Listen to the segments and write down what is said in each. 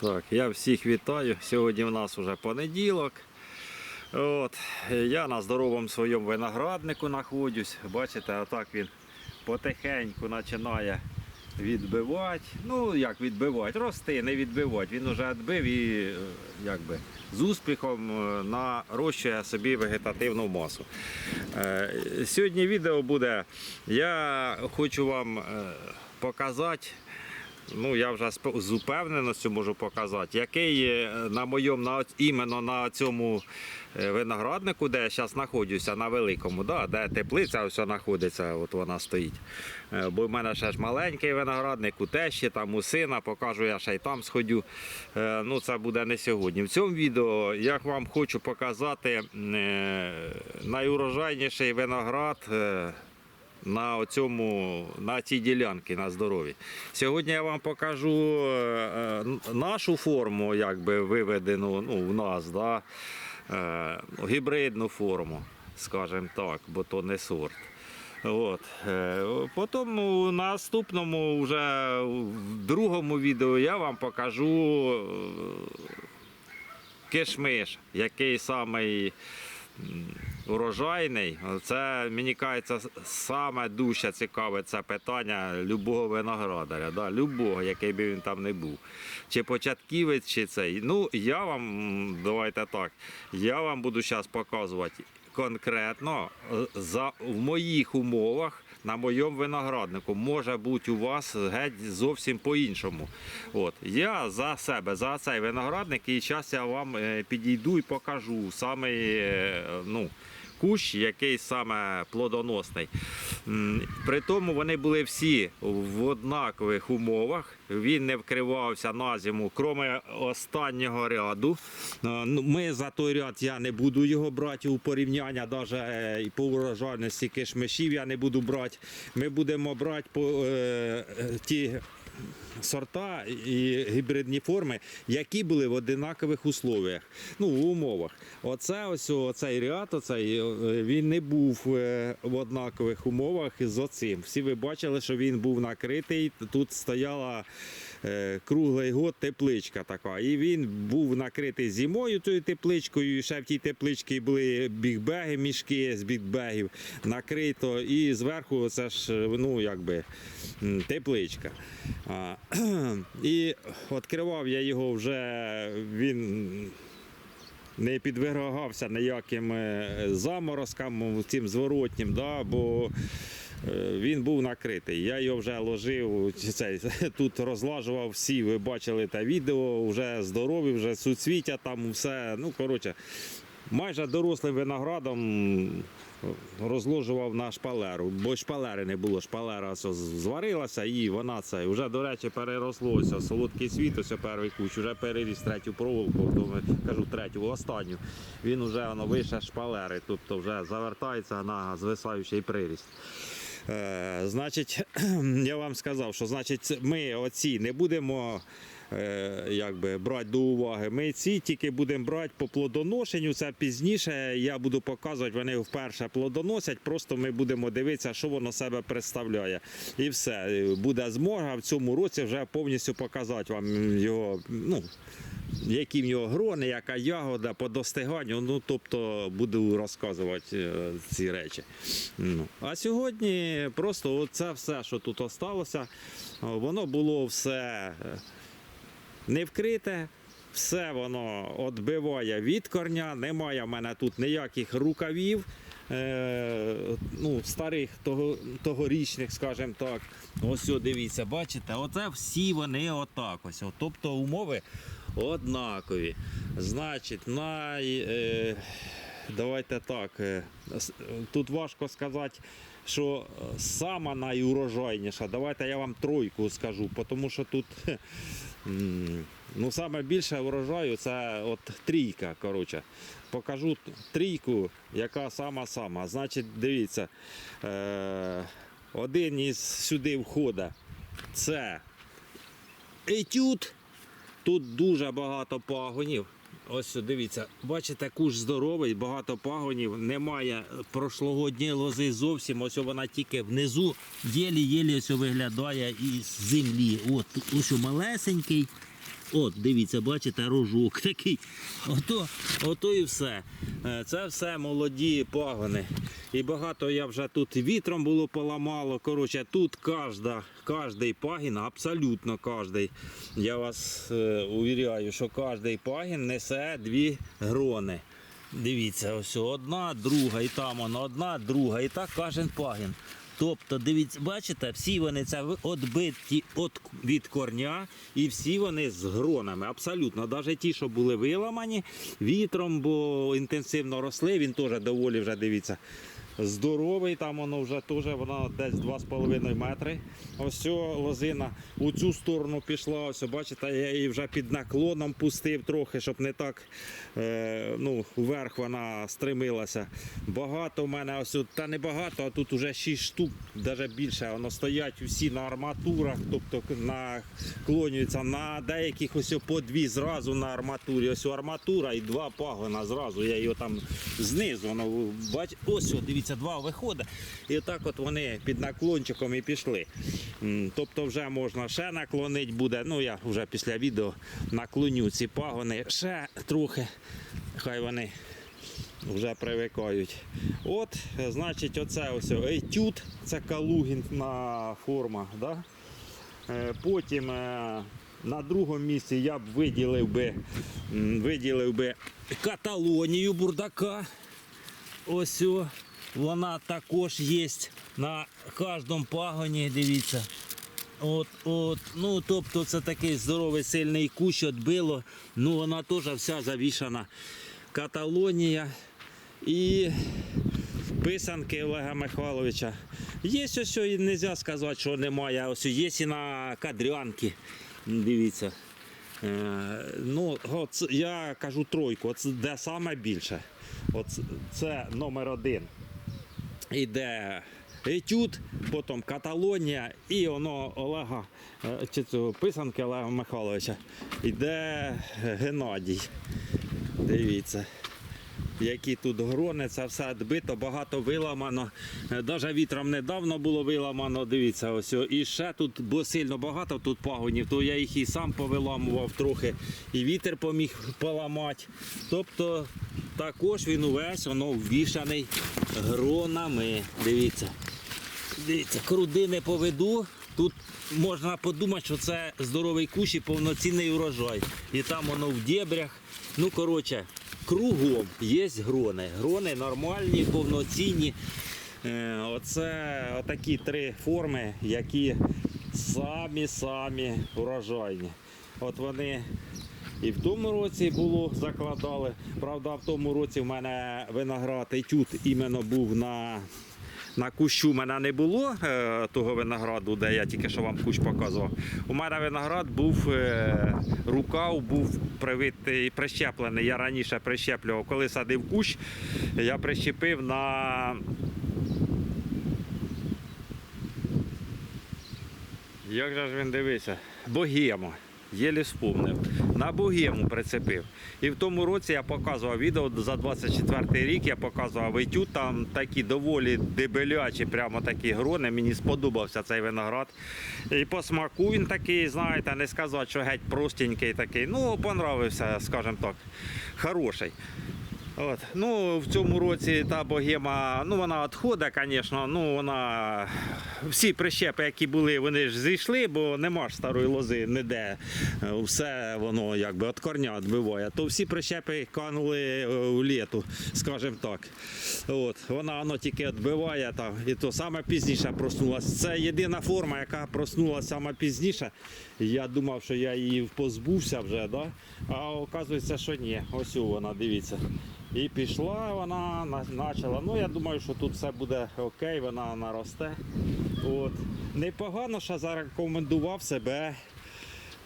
Так, я всіх вітаю. Сьогодні в нас вже понеділок. От, я на здоровому своєму винограднику знаходжусь. Бачите, отак він потихеньку починає відбивати. Ну, як відбивати, рости, не відбивати. Він вже відбив і е, якби, з успіхом е, нарощує собі вегетативну масу. Е, Сьогодні відео буде. Я хочу вам показати. Ну, я вже з упевненістю можу показати, який е, на моєму на, іменно на цьому е, винограднику, де я зараз знаходжуся, на великому, да, де теплиця ось знаходиться, от вона стоїть. Е, Бо в мене ще ж маленький виноградник, у тещі, там у сина, покажу, я ще й там сходю. Ну, це буде не сьогодні. В цьому відео я вам хочу показати найурожайніший виноград. На цьому на цій ділянці на здоров'ї. Сьогодні я вам покажу е, е, нашу форму, якби виведену ну, в нас, да? е, гібридну форму, скажімо так, бо то не сорт. От. Потім у наступному, вже в другому відео я вам покажу кишмиш, який самий урожайний. Це мені кажеться саме дуже цікаве це питання любого виноградаря, да? любого, який би він там не був. Чи початківець, чи цей. Ну, я вам, давайте так, я вам буду зараз показувати конкретно е, за, в моїх умовах. На моєму винограднику може бути у вас геть зовсім по-іншому. От я за себе, за цей виноградник, і зараз я вам е, підійду і покажу саме ну, кущ, який саме плодоносний. При тому вони були всі в однакових умовах. Він не вкривався на зиму, крім останнього ряду. Е, ну, Ми за той ряд я не буду його брати у порівняння, навіть і по урожайності кишмишів я не буду брати. Ми будемо брати по е, е, ті сорта і гібридні форми, які були в одинакових условіях, ну, в умовах. Оце ось оцей ряд, оцей, е, він не був е, в однакових умовах з оцим. Всі ви бачили, що він був накритий. Тут стояла круглий год тепличка така. І він був накритий зимою тою тепличкою. І ще в тій тепличці були бігбеги, мішки з бігбегів накрито. І зверху це ж ну, якби, тепличка. А, і відкривав я його вже він не підвергався ніяким е, заморозкам цим зворотнім, да, бо е, він був накритий. Я його вже ложив, цей, тут розлажував всі, ви бачили те відео, вже здорові, вже суцвіття, там все. Ну, коротше, майже дорослим виноградом розложував на шпалеру, бо шпалери не було. Шпалера зварилася і вона це вже, до речі, перерослося. Солодкий світ, ось перший куч, вже переріс третю проволоку, то кажу третю, останню. Він вже воно вище шпалери, тобто вже завертається на звисаючий приріст. Е, значить, я вам сказав, що значить, ми оці не будемо якби, брати до уваги. Ми ці тільки будемо брати по плодоношенню. Це пізніше я буду показувати, вони вперше плодоносять. Просто ми будемо дивитися, що воно себе представляє. І все. Е, Буде змога в цьому році вже повністю показати вам його. Ну, які в нього грони, яка ягода по достиганню, ну тобто буду розказувати е, ці речі. Ну. А сьогодні просто це все, що тут осталося, воно було все е, не вкрите. Все воно відбиває від корня, немає в мене тут ніяких рукавів, е, ну, старих того, тогорічних, скажімо так. Ось о, дивіться, бачите, оце всі вони отак ось. О, Тобто умови однакові. Значить, най, е, давайте так. е, Тут важко сказати, що е, сама найурожайніша. Давайте я вам тройку скажу, тому що тут. Ну, саме більше врожаю це от трійка. Коротше. Покажу трійку, яка сама-сама. Значить, дивіться, е, один із сюди входить. Це етюд. Тут дуже багато пагонів. Ось дивіться, бачите, куш здоровий, багато пагонів, немає прошлогодньої лози зовсім. Ось вона тільки внизу, єлі-єлі ось виглядає із землі. От ось малесенький, От, дивіться, бачите, рожок такий. Ото, ото і все. Е, Це все молоді пагони. І багато я вже тут вітром було поламало. Коротше, тут кожна, кожний пагін, абсолютно кожний. Я вас е, увіряю, що кожний пагін несе дві грони. Дивіться, ось одна, друга, і там вона одна, друга, і так кожен пагін. Тобто, дивіться, бачите, всі вони це відбиті від, від корня, і всі вони з гронами. Абсолютно. Навіть ті, що були виламані вітром, бо інтенсивно росли, він теж доволі вже дивіться. Здоровий, там воно вже теж воно десь 2,5 метри. Ось лозина у цю сторону пішла. Ось, бачите, я її вже під наклоном пустив трохи, щоб не так е, ну, вверх вона стремилася. Багато в мене ось, та не багато, а тут вже 6 штук, навіть більше. Воно стоять усі на арматурах, тобто наклонюються на деяких ось по дві зразу на арматурі. Ось арматура і два пагона зразу. Я його там знизу. Воно, бач, ось, о, дивіться, два виходить. І отак от вони під наклончиком і пішли. Тобто вже можна ще наклонити буде. Ну я вже після відео наклоню ці пагони ще трохи. Хай вони вже привикають. От, значить, оце ось етюд, це калугінна форма. Да? Е, Потім е, на другому місці я б виділив би, виділив би Каталонію бурдака. Ось о, вона також є на кожному пагоні, дивіться. От, от, ну, тобто це такий здоровий сильний кущ відбило. Ну, вона теж вся завішана. Каталонія і писанки Олега Михайловича. Є ось, і не можна сказати, що немає. Ось є і на кадрянки. Дивіться. Е, ну, от, я кажу тройку, от де саме більше. От це номер один. Іде етюд, потім Каталонія і воно Олега, е, чи цього писанки Олега Михайловича. Іде Геннадій. Дивіться. Які тут грони, це все відбито, багато виламано. Навіть вітром недавно було виламано. Дивіться, ось. І ще тут, бо сильно багато тут пагонів, то я їх і сам повиламував трохи, і вітер поміг поламати. Тобто також він увесь воно ввішаний гронами. Дивіться. Дивіться, круди не поведу. Тут можна подумати, що це здоровий кущ і повноцінний урожай. І там воно в дебрях. Ну, коротше, кругом є грони. Грони нормальні, повноцінні. Е, Оце отакі три форми, які самі-самі урожайні. От вони і в тому році було, закладали. Правда, в тому році в мене виноград етюд іменно був на, на кущу. У мене не було е, того винограду, де я тільки що вам кущ показував. У мене виноград був, е, рукав був привитий, прищеплений. Я раніше прищеплював. Коли садив кущ, я прищепив на. Як же ж він дивився? Богема. Єлі вспомнив. На богему прицепив. І в тому році я показував відео за 24 рік, я показував етюд, там такі доволі дебелячі, прямо такі грони. Мені сподобався цей виноград. І по смаку він такий, знаєте, не сказати, що геть простенький такий. Ну, понравився, скажімо так, хороший. От. Ну, в цьому році та богема, ну вона відходить, звісно, ну вона. Всі прищепи, які були, вони ж зійшли, бо нема ж старої лози ніде. Е, Все воно якби від корня відбиває. То всі прищепи канули е, в літу, скажімо так. От. Вона воно тільки відбиває там, і то саме пізніше проснулася. Це єдина форма, яка проснулася саме пізніше. Я думав, що я її позбувся вже, да? а оказується, що ні. Ось вона, дивіться. І пішла вона, почала. Ну, я думаю, що тут все буде окей, вона наросте. От. Непогано, що зарекомендував себе.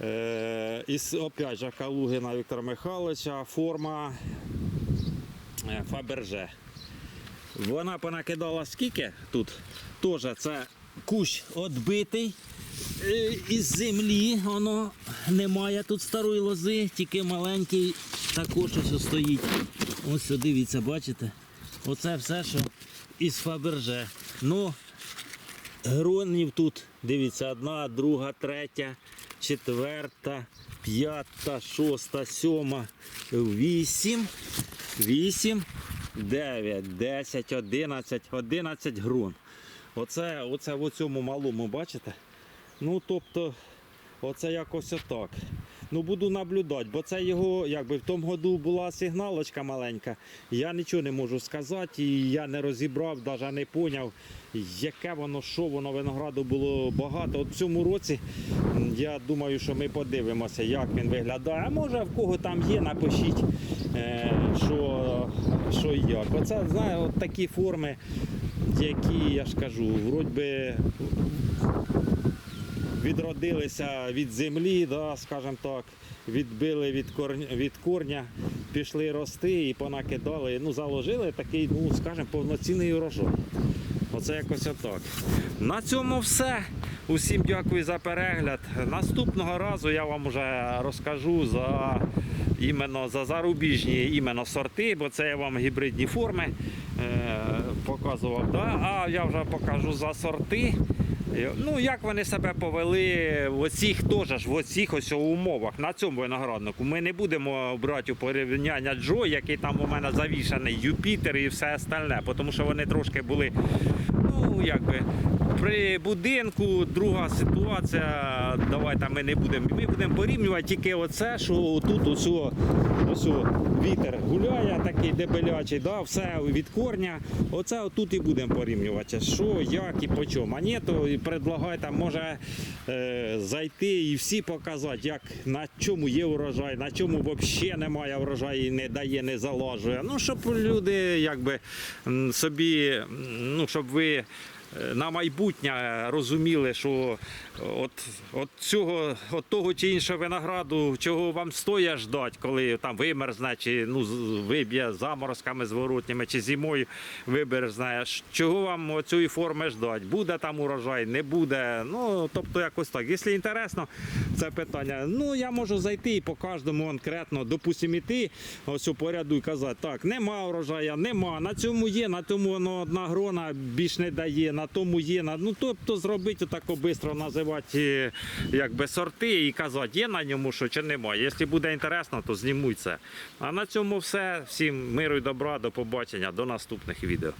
Е, із, опять же, Калугина Віктора Михайловича, форма е, Фаберже. Вона понакидала скільки тут? Теж це кущ відбитий е, із землі. Воно немає тут старої лози, тільки маленький також ось стоїть. Ось дивіться, бачите? Оце все, що із Фаберже. Ну, гронів тут, дивіться, одна, друга, третя. четверта, п'ята, шоста, сьома, вісім, вісім, дев'ять, десять, одинадцять, одинадцять грун. Оце, оце в цьому малому, бачите? Ну, тобто, оце якось отак. Ну, буду наблюдати, бо це його, якби в тому году була сигналочка маленька. Я нічого не можу сказати, і я не розібрав, навіть не поняв, яке воно, що воно винограду було багато. От в цьому році я думаю, що ми подивимося, як він виглядає. А може в кого там є, напишіть, е, що, що і як. Оце, знаю, от такі форми, які, я ж кажу, вроді би відродилися від землі, да, скажімо так, відбили від корня, від корня, пішли рости і понакидали, ну, заложили такий, ну, скажімо, повноцінний урожай. Оце якось отак. На цьому все. Усім дякую за перегляд. Наступного разу я вам вже розкажу за іменно за зарубіжні іменно сорти, бо це я вам гібридні форми е, показував. Да? А я вже покажу за сорти. Ну, як вони себе повели в оцих теж в оцих ось умовах на цьому винограднику. Ми не будемо брати у порівняння Джо, який там у мене завішаний, Юпітер і все остальне, тому що вони трошки були, ну якби. При будинку друга ситуація. Давайте ми не будемо. Ми будемо порівнювати тільки оце, що тут ось, ось вітер гуляє, такий дебелячий, да, все від корня. Оце отут і будемо порівнювати. Що, як і по чому. А ні, то предлагайте, може е, зайти і всі показати, як на чому є урожай, на чому взагалі немає врожаю і не дає, не залажує. Ну, щоб люди якби собі, ну, щоб ви на майбутнє розуміли, що от, от цього, от того чи іншого винограду, чого вам стоїть ждати, коли там вимерзне, чи ну, виб'є заморозками зворотніми, чи зимою вимерзне, чого вам цієї форми ждати? Буде там урожай, не буде. Ну, тобто якось так. Якщо інтересно це питання, ну я можу зайти і по кожному конкретно, допустимо, іти ось у поряду і казати, так, нема урожая, нема, на цьому є, на тому воно одна грона більш не дає, на тому є. Ну, тобто зробити так швидко називати е, якби, сорти і казати, є на ньому що чи немає. Якщо буде інтересно, то знімуй це. А на цьому все. Всім миру і добра, до побачення, до наступних відео.